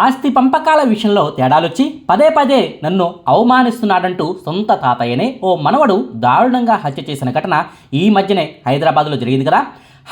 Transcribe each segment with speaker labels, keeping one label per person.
Speaker 1: ఆస్తి పంపకాల విషయంలో తేడాలొచ్చి పదే పదే నన్ను అవమానిస్తున్నాడంటూ సొంత తాతయ్యనే ఓ మనవడు దారుణంగా హత్య చేసిన ఘటన ఈ మధ్యనే హైదరాబాద్లో జరిగింది కదా.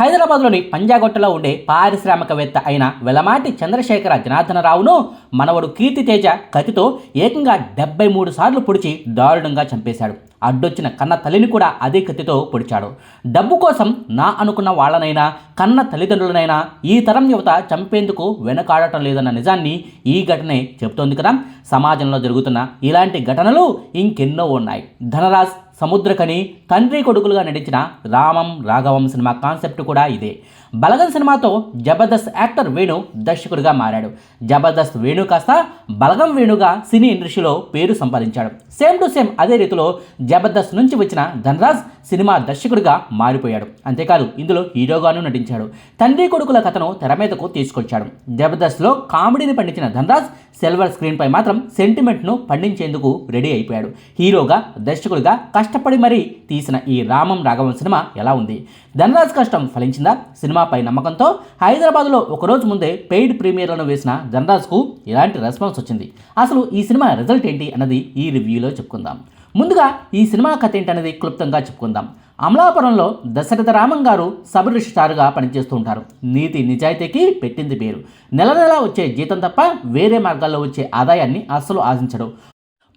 Speaker 1: హైదరాబాద్లోని పంజాగొట్టలో ఉండే పారిశ్రామికవేత్త అయిన వెలమాటి చంద్రశేఖర జనార్దనరావును మనవడు కీర్తితేజ కతితో ఏకంగా డెబ్బై మూడు సార్లు పొడిచి దారుణంగా చంపేశాడు. అడ్డొచ్చిన కన్న తల్లిని కూడా అదే కత్తితో పొడిచాడు. డబ్బు కోసం నా అనుకున్న వాళ్ళనైనా కన్న తల్లిదండ్రులనైనా ఈ తరం యువత చంపేందుకు వెనకాడటం లేదన్న నిజాన్ని ఈ ఘటనే చెబుతోంది కదా. సమాజంలో జరుగుతున్న ఇలాంటి ఘటనలు ఇంకెన్నో ఉన్నాయి. ధనరాజ్ సముద్రకని తండ్రి కొడుకులుగా నటించిన రామం రాఘవం సినిమా కాన్సెప్ట్ కూడా ఇదే. బలగం సినిమాతో జబర్దస్త్ యాక్టర్ వేణు దర్శకుడిగా మారాడు. జబర్దస్త్ వేణు కాస్త బలగం వేణుగా సినీ ఇండస్ట్రీలో పేరు సంపాదించాడు. సేమ్ టు సేమ్ అదే రీతిలో జబర్దస్త్ నుంచి వచ్చిన ధనరాజ్ సినిమా దర్శకుడిగా మారిపోయాడు. అంతేకాదు ఇందులో హీరోగాను నటించాడు. తండ్రి కొడుకుల కథను తెర మీదకు తీసుకొచ్చాడు. జబర్దస్త్లో కామెడీని పండించిన ధనరాజ్ సిల్వర్ స్క్రీన్పై మాత్రం సెంటిమెంట్ను పండించేందుకు రెడీ అయిపోయాడు. హీరోగా దర్శకుడిగా కష్టపడి మరీ తీసిన ఈ రామం రాఘవం సినిమా ఎలా ఉంది? ధనరాజ్ కష్టం ఫలించిందా? సినిమాపై నమ్మకంతో హైదరాబాద్లో ఒకరోజు ముందే పెయిడ్ ప్రీమియర్లను వేసిన ధనరాజ్కు ఎలాంటి రెస్పాన్స్ వచ్చింది? అసలు ఈ సినిమా రిజల్ట్ ఏంటి అన్నది ఈ రివ్యూలో చెప్పుకుందాం. ముందుగా ఈ సినిమా కథ ఏంటనేది క్లుప్తంగా చెప్పుకుందాం. అమలాపురంలో దశరథ రామన్ గారు సబ్ రిజిస్ట్రార్గా పనిచేస్తూ ఉంటారు. నీతి నిజాయితీకి పెట్టింది పేరు. నెల నెల వచ్చే జీతం తప్ప వేరే మార్గాల్లో వచ్చే ఆదాయాన్ని అస్సలు ఆశించడు.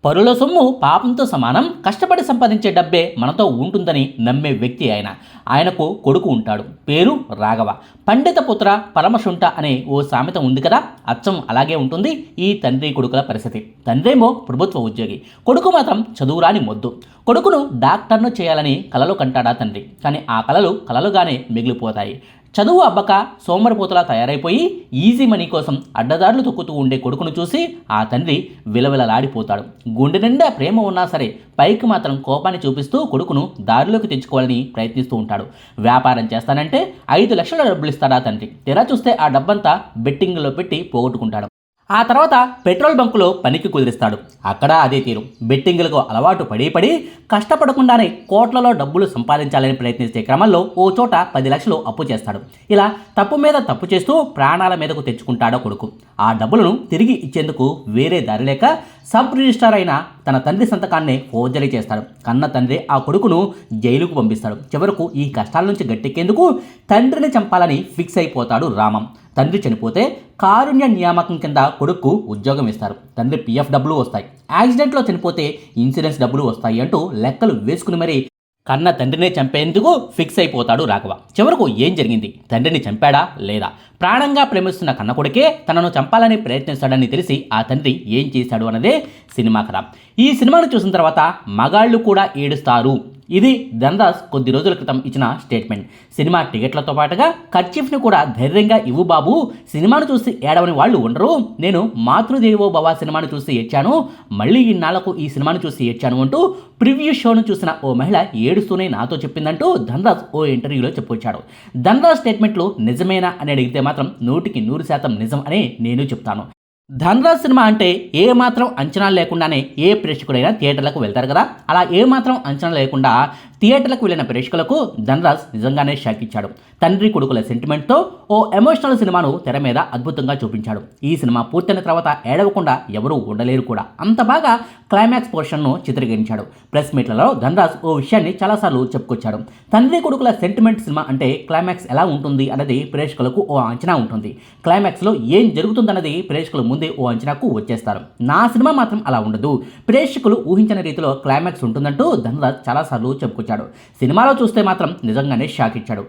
Speaker 1: పరుల సొమ్ము పాపంతో సమానం కష్టపడి సంపాదించే డబ్బే మనతో ఉంటుందని నమ్మే వ్యక్తి ఆయన. ఆయనకు కొడుకు ఉంటాడు. పేరు రాఘవ. పండిత పుత్ర పరమశుంఠ అనే ఓ సామెత ఉంది కదా? అచ్చం అలాగే ఉంటుంది ఈ తండ్రి కొడుకుల పరిస్థితి. తండ్రేమో ప్రభుత్వ ఉద్యోగి. కొడుకు మాత్రం చదువురాని మొద్దు. కొడుకును డాక్టర్ను చేయాలని కలలు కంటాడా తండ్రి? కానీ ఆ కలలు కలలుగానే మిగిలిపోతాయి. చదువు అబ్బక సోమరిపోతలా తయారైపోయి ఈజీ మనీ కోసం అడ్డదారులు తొక్కుతూ ఉండే కొడుకును చూసి ఆ తండ్రి విలవిలలాడిపోతాడు. గుండె నిండా ప్రేమ ఉన్నా సరే పైకి మాత్రం కోపాన్ని చూపిస్తూ కొడుకును దారిలోకి తెచ్చుకోవాలని ప్రయత్నిస్తూ ఉంటాడు. వ్యాపారం చేస్తానంటే ఐదు లక్షల డబ్బులు ఇస్తాడా తండ్రి? తెరా చూస్తే ఆ డబ్బంతా బెట్టింగ్లో పెట్టి పోగొట్టుకుంటాడు. ఆ తర్వాత పెట్రోల్ బంకులో పనికి కుదిరిస్తాడు. అక్కడ అదే తీరు. బెట్టింగులకు అలవాటు పడి పడి కష్టపడకుండానే కోట్లలో డబ్బులు సంపాదించాలని ప్రయత్నించే క్రమంలో ఓ చోట పది లక్షలు అప్పు చేస్తాడు. ఇలా తప్పు మీద తప్పు చేస్తూ ప్రాణాల మీదకు తెచ్చుకుంటాడో కొడుకు. ఆ డబ్బులను తిరిగి ఇచ్చేందుకు వేరే దారి లేక సబ్ రిజిస్టార్ అయిన తన తండ్రి సంతకాన్నే ఫోర్జరీ చేస్తాడు. కన్న తండ్రి ఆ కొడుకును జైలుకు పంపిస్తాడు. చివరకు ఈ కష్టాల నుంచి గట్టెక్కేందుకు తండ్రిని చంపాలని ఫిక్స్ అయిపోతాడు రామం. తండ్రి చనిపోతే కారుణ్య నియామకం కింద కొడుకు ఉద్యోగం ఇస్తారు. తండ్రి పిఎఫ్ డబ్బులు వస్తాయి. యాక్సిడెంట్లో చనిపోతే ఇన్సూరెన్స్ డబ్బులు వస్తాయి అంటూ లెక్కలు వేసుకుని మరీ కన్న తండ్రినే చంపేందుకు ఫిక్స్ అయిపోతాడు రాఘవ. చివరకు ఏం జరిగింది? తండ్రిని చంపాడా లేదా? ప్రాణంగా ప్రేమిస్తున్న కన్న కొడుకే తనను చంపాలని ప్రయత్నిస్తాడని తెలిసి ఆ తండ్రి ఏం చేశాడు అన్నదే సినిమా కథ. ఈ సినిమాను చూసిన తర్వాత మగాళ్ళు కూడా ఏడుస్తారు. ఇది ధనరాజ్ కొద్ది రోజుల క్రితం ఇచ్చిన స్టేట్మెంట్. సినిమా టికెట్లతో పాటుగా ఖర్చీఫ్ని కూడా ధైర్యంగా ఇవ్వు బాబు. సినిమాను చూసి ఏడవని వాళ్ళు ఉండరు. నేను మాతృదేవో భవ సినిమాను చూసి ఏడ్చాను. మళ్ళీ ఇన్నాళ్ళకు ఈ సినిమాను చూసి ఏడ్చాను అంటూ ప్రివ్యూ షోను చూసిన ఓ మహిళ ఏడుస్తూనే నాతో చెప్పిందంటూ ధనరాజ్ ఓ ఇంటర్వ్యూలో చెప్పుకొచ్చాడు. ధనరాజ్ స్టేట్మెంట్లు నిజమేనా అని అడిగితే మాత్రం నూటికి నూరు శాతం నిజం అని నేను చెప్తాను. ధనరాజ్ సినిమా అంటే ఏ మాత్రం అంచనాలు లేకుండానే ఏ ప్రేక్షకుడైనా థియేటర్లకు వెళ్తారు కదా? అలా ఏ మాత్రం అంచనా లేకుండా థియేటర్లకు వెళ్ళిన ప్రేక్షకులకు ధనరాజ్ నిజంగానే షాక్ ఇచ్చాడు. తండ్రి కొడుకుల సెంటిమెంట్తో ఓ ఎమోషనల్ సినిమాను తెర మీద అద్భుతంగా చూపించాడు. ఈ సినిమా పూర్తయిన తర్వాత ఏడవకుండా ఎవరూ ఉండలేరు కూడా. అంత బాగా క్లైమాక్స్ పోర్షన్ను చిత్రీకరించాడు. ప్రెస్ మీట్లలో ధనరాజ్ ఓ విషయాన్ని చాలాసార్లు చెప్పుకొచ్చాడు. తండ్రి కొడుకుల సెంటిమెంట్ సినిమా అంటే క్లైమాక్స్ ఎలా ఉంటుంది అన్నది ప్రేక్షకులకు ఓ అంచనా ఉంటుంది. క్లైమాక్స్లో ఏం జరుగుతుందన్నది ప్రేక్షకుల ముందే ఓ అంచనాకు వచ్చేస్తారు. నా సినిమా మాత్రం అలా ఉండదు. ప్రేక్షకులు ఊహించని రీతిలో క్లైమాక్స్ ఉంటుందంటూ ధనరాజ్ చాలాసార్లు చెప్పుకొచ్చాడు. సినిమాలో చూస్తే మాత్రం నిజంగానే షాక్ ఇచ్చాడు.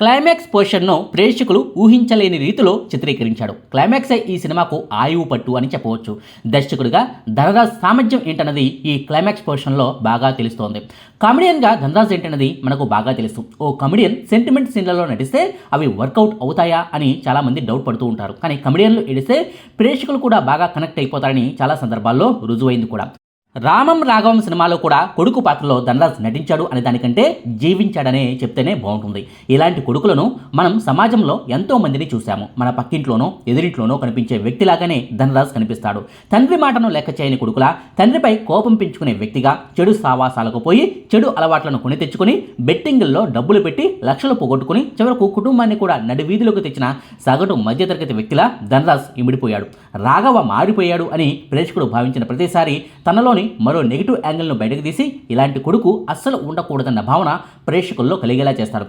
Speaker 1: క్లైమాక్స్ పోర్షన్ను ప్రేక్షకులు ఊహించలేని రీతిలో చిత్రీకరించాడు. క్లైమాక్సే ఈ సినిమాకు ఆయువు పట్టు అని చెప్పవచ్చు. దర్శకుడిగా ధనరాజ్ సామర్థ్యం ఏంటన్నది ఈ క్లైమాక్స్ పోర్షన్లో బాగా తెలుస్తోంది. కామెడియన్గా ధనరాజ్ ఏంటన్నది మనకు బాగా తెలుసు. ఓ కమెడియన్ సెంటిమెంట్ సీన్లలో నటిస్తే అవి వర్కౌట్ అవుతాయా అని చాలామంది డౌట్ పడుతూ ఉంటారు. కానీ కమెడియన్లు ఏడిస్తే ప్రేక్షకులు కూడా బాగా కనెక్ట్ అయిపోతారని చాలా సందర్భాల్లో రుజువైంది కూడా. రామం రాఘవం సినిమాలో కూడా కొడుకు పాత్రలో ధనరాజ్ నటించాడు అనే దానికంటే జీవించాడనే చెప్తేనే బాగుంటుంది. ఇలాంటి కొడుకులను మనం సమాజంలో ఎంతో మందిని చూశాము. మన పక్కింట్లోనో ఎదురింట్లోనో కనిపించే వ్యక్తిలాగానే ధనరాజ్ కనిపిస్తాడు. తండ్రి మాటను లెక్క చేయని కొడుకులా తండ్రిపై కోపం పెంచుకునే వ్యక్తిగా చెడు సావాసాలకు పోయి చెడు అలవాట్లను కొని తెచ్చుకుని బెట్టింగుల్లో డబ్బులు పెట్టి లక్షలు పోగొట్టుకుని చివరకు కుటుంబాన్ని కూడా నడివీధిలోకి తెచ్చిన సగటు మధ్యతరగతి వ్యక్తిలా ధనరాజ్ ఇమిడిపోయాడు. రాఘవ మారిపోయాడు అని ప్రేక్షకుడు భావించిన ప్రతిసారి తనలోని మరో నెగిటివ్ యాంగిల్ను బయటకు తీసి ఇలాంటి కొడుకు అస్సలు ఉండకూడదన్న భావన ప్రేక్షకుల్లో కలిగేలా చేస్తారు.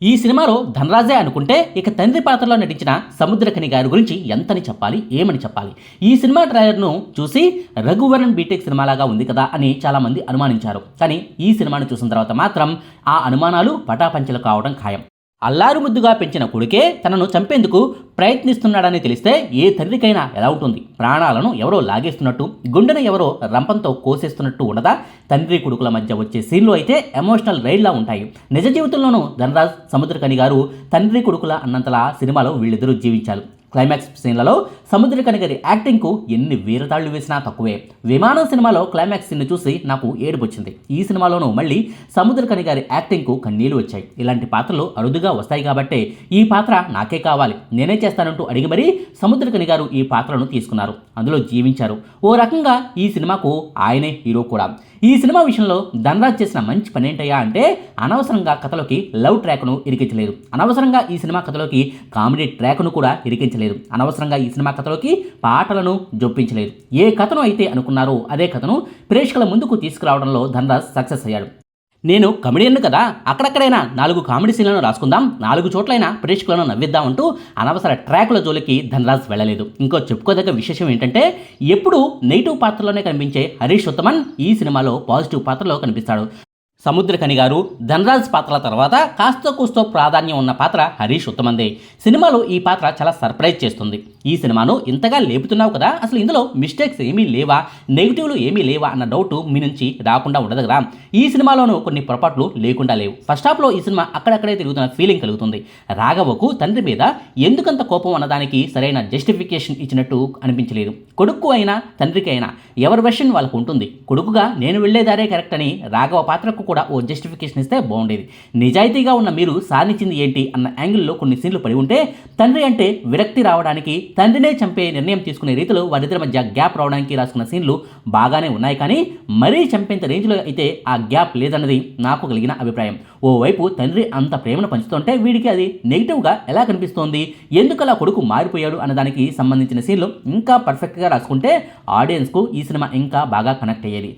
Speaker 1: ఈ సినిమాలో ధనరాజే అనుకుంటే ఇక తండ్రి పాత్రలో నటించిన సముద్రకని గారి గురించి ఎంతని చెప్పాలి ఏమని చెప్పాలి? ఈ సినిమా ట్రైలర్ను చూసి రఘువరన్ బీటెక్ సినిమాలాగా ఉంది కదా అని చాలామంది అనుమానించారు. కానీ ఈ సినిమాను చూసిన తర్వాత మాత్రం ఆ అనుమానాలు పటాపంచలు కావడం ఖాయం. అల్లారు ముద్దుగా పెంచిన కొడుకే తనను చంపేందుకు ప్రయత్నిస్తున్నాడని తెలిస్తే ఏ తండ్రికైనా ఎలా ఉంటుంది? ప్రాణాలను ఎవరో లాగేస్తున్నట్టు గుండెను ఎవరో రంపంతో కోసేస్తున్నట్టు ఉండదా తండ్రి కొడుకుల మధ్య వచ్చే సీన్లు అయితే ఎమోషనల్ రైల్లా ఉంటాయి. నిజ జీవితంలోనూ ధనరాజ్ సముద్రకని గారు తండ్రి కొడుకుల అన్నంతలా సినిమాలో వీళ్ళిద్దరూ జీవించారు. క్లైమాక్స్ సీన్లలో సముద్ర గారి యాక్టింగ్కు ఎన్ని వీరతాళ్ళు వేసినా తక్కువే. విమానం సినిమాలో క్లైమాక్స్ సీన్ చూసి నాకు ఏడుపు వచ్చింది ఈ సినిమాలోనూ మళ్ళీ సముద్రకని గారి యాక్టింగ్కు కన్నీళ్ళు వచ్చాయి. ఇలాంటి పాత్రలు అరుదుగా వస్తాయి కాబట్టే ఈ పాత్ర నాకే కావాలి. నేనే చేస్తానంటూ అడిగి మరీ సముద్రకని గారు ఈ పాత్రను తీసుకున్నారు. అందులో జీవించారు. ఓ రకంగా ఈ సినిమాకు ఆయనే హీరో కూడా. ఈ సినిమా విషయంలో ధనరాజ్ చేసిన మంచి పని ఏంటయ్యా అంటే అనవసరంగా కథలోకి లవ్ ట్రాక్ను ఇరికించలేదు. అనవసరంగా ఈ సినిమా కథలోకి కామెడీ ట్రాక్ను కూడా ఇరికించలేదు. అనవసరంగా ఈ సినిమా కథలోకి పాటలను జొప్పించలేదు. ఏ కథను అయితే అనుకున్నారో అదే కథను ప్రేక్షకుల ముందుకు తీసుకురావడంలో ధనరాజ్ సక్సెస్ అయ్యాడు. నేను కమెడియన్ కదా అక్కడక్కడైనా నాలుగు కామెడీ సీన్లను రాసుకుందాం నాలుగు చోట్లైనా ప్రేక్షకులను నవ్విద్దాం అంటూ అనవసర ట్రాకుల జోలికి ధనరాజ్ వెళ్ళలేదు. ఇంకో చెప్పుకోదగ్గ విశేషం ఏంటంటే ఎప్పుడూ నెగిటివ్ పాత్రలోనే కనిపించే హరీష్ ఉత్తమన్ ఈ సినిమాలో పాజిటివ్ పాత్రలో కనిపిస్తాడు. సముద్రకని గారు ధనరాజ్ పాత్రల తర్వాత కాస్త కూస్తో ప్రాధాన్యం ఉన్న పాత్ర హరీష్ ఉత్తమందే. సినిమాలో ఈ పాత్ర చాలా సర్ప్రైజ్ చేస్తుంది. ఈ సినిమాను ఇంతగా లేపుతున్నావు కదా అసలు ఇందులో మిస్టేక్స్ ఏమీ లేవా నెగిటివ్లు ఏమీ లేవా అన్న డౌట్ మీ నుంచి రాకుండా ఉండదు కదా. ఈ సినిమాలోనూ కొన్ని పొరపాట్లు లేకుండా లేవు. ఫస్ట్ హాఫ్లో ఈ సినిమా అక్కడక్కడే తిరుగుతున్న ఫీలింగ్ కలుగుతుంది. రాఘవకు తండ్రి మీద ఎందుకంత కోపం అన్నదానికి సరైన జస్టిఫికేషన్ ఇచ్చినట్టు అనిపించలేదు. కొడుకు అయినా తండ్రికి అయినా ఎవరి వెర్షన్ వాళ్ళకు ఉంటుంది? కొడుకుగా నేను వెళ్ళేదారే కరెక్ట్ అని రాఘవ పాత్రకు కూడా ఓ జస్టిఫికేషన్ ఇస్తే బాగుండేది. నిజాయితీగా ఉన్న మీరు సాధించింది ఏంటి అన్న యాంగిల్లో కొన్ని సీన్లు పడి ఉంటే తండ్రి అంటే విరక్తి రావడానికి తండ్రినే చంపే నిర్ణయం తీసుకునే రీతిలో వారిద్దరి మధ్య గ్యాప్ రావడానికి రాసుకున్న సీన్లు బాగానే ఉన్నాయి కానీ మరీ చంపేంత రేంజ్లో అయితే ఆ గ్యాప్ లేదన్నది నాకు కలిగిన అభిప్రాయం. ఓవైపు తండ్రి అంత ప్రేమను పంచుతుంటే వీడికి అది నెగిటివ్గా ఎలా కనిపిస్తోంది? ఎందుకు అలా కొడుకు మారిపోయాడు అన్నదానికి సంబంధించిన సీన్లు ఇంకా పర్ఫెక్ట్గా రాసుకుంటే ఆడియన్స్కు ఈ సినిమా ఇంకా బాగా కనెక్ట్ అయ్యేది.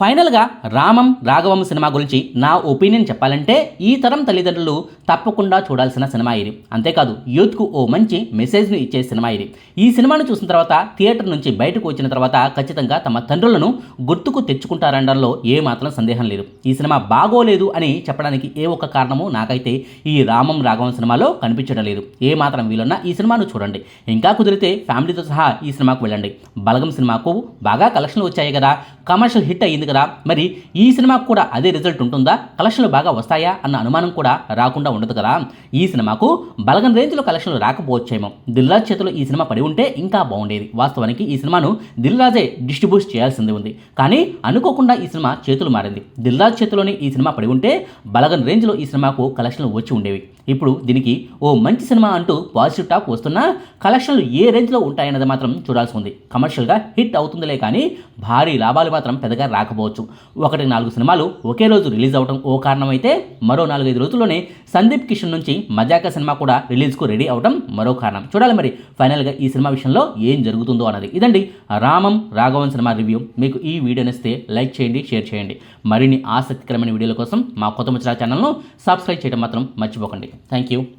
Speaker 1: ఫైనల్గా రామం రాఘవం సినిమా గురించి నా ఒపీనియన్ చెప్పాలంటే ఈ తరం తల్లిదండ్రులు తప్పకుండా చూడాల్సిన సినిమా ఇది. అంతేకాదు యూత్కు ఓ మంచి మెసేజ్ను ఇచ్చే సినిమా ఇది. ఈ సినిమాను చూసిన తర్వాత థియేటర్ నుంచి బయటకు వచ్చిన తర్వాత ఖచ్చితంగా తమ తండ్రులను గుర్తుకు తెచ్చుకుంటారనడంలో ఏ మాత్రం సందేహం లేదు. ఈ సినిమా బాగోలేదు అని చెప్పడానికి ఏ ఒక్క కారణము నాకైతే ఈ రామం రాఘవం సినిమాలో కనిపించడం లేదు. ఏ మాత్రం వీలున్నా ఈ సినిమాను చూడండి. ఇంకా కుదిరితే ఫ్యామిలీతో సహా ఈ సినిమాకు వెళ్ళండి. బలగం సినిమాకు బాగా కలెక్షన్లు వచ్చాయి కదా. కమర్షియల్ హిట్ అయ్యింది కదా. మరి ఈ సినిమాకు కూడా అదే రిజల్ట్ ఉంటుందా? కలెక్షన్లు బాగా వస్తాయా? అన్న అనుమానం కూడా రాకుండా ఉండదు కదా? ఈ సినిమాకు బలగన్ రేంజ్లో కలెక్షన్లు రాకపోవచ్చేమో. దిల్రాజ్ చేతిలో ఈ సినిమా పడి ఉంటే ఇంకా బాగుండేది. వాస్తవానికి ఈ సినిమాను దిల్రాజే డిస్ట్రిబ్యూట్ చేయాల్సింది ఉంది. కానీ అనుకోకుండా ఈ సినిమా చేతులు మారింది. దిల్రాజ్ చేతిలోనే ఈ సినిమా పడి ఉంటే బలగన్ రేంజ్లో ఈ సినిమాకు కలెక్షన్లు వచ్చి ఉండేవి. ఇప్పుడు దీనికి ఓ మంచి సినిమా అంటూ పాజిటివ్ టాక్ వస్తున్నా కలెక్షన్లు ఏ రేంజ్లో ఉంటాయన్నది మాత్రం చూడాల్సి ఉంది. కమర్షియల్గా హిట్ అవుతుందిలే కానీ భారీ లాభాలు మాత్రం పెద్దగా రాకపోవచ్చు. ఒకటి నాలుగు సినిమాలు ఒకే రోజు రిలీజ్ అవడం ఓ కారణమైతే మరో నాలుగైదు రోజుల్లోనే సందీప్ కిషన్ నుంచి మజాకా సినిమా కూడా రిలీజ్కు రెడీ అవడం మరో కారణం. చూడాలి మరి ఫైనల్గా ఈ సినిమా విషయంలో ఏం జరుగుతుందో అన్నది. ఇదండి రామం రాఘవన్ సినిమా రివ్యూ. మీకు ఈ వీడియో నచ్చితే లైక్ చేయండి షేర్ చేయండి. మరిన్ని ఆసక్తికరమైన వీడియోల కోసం మా కొత్త ముచ్చరా ఛానల్ను సబ్స్క్రైబ్ చేయడం మాత్రం మర్చిపోకండి. Thank you.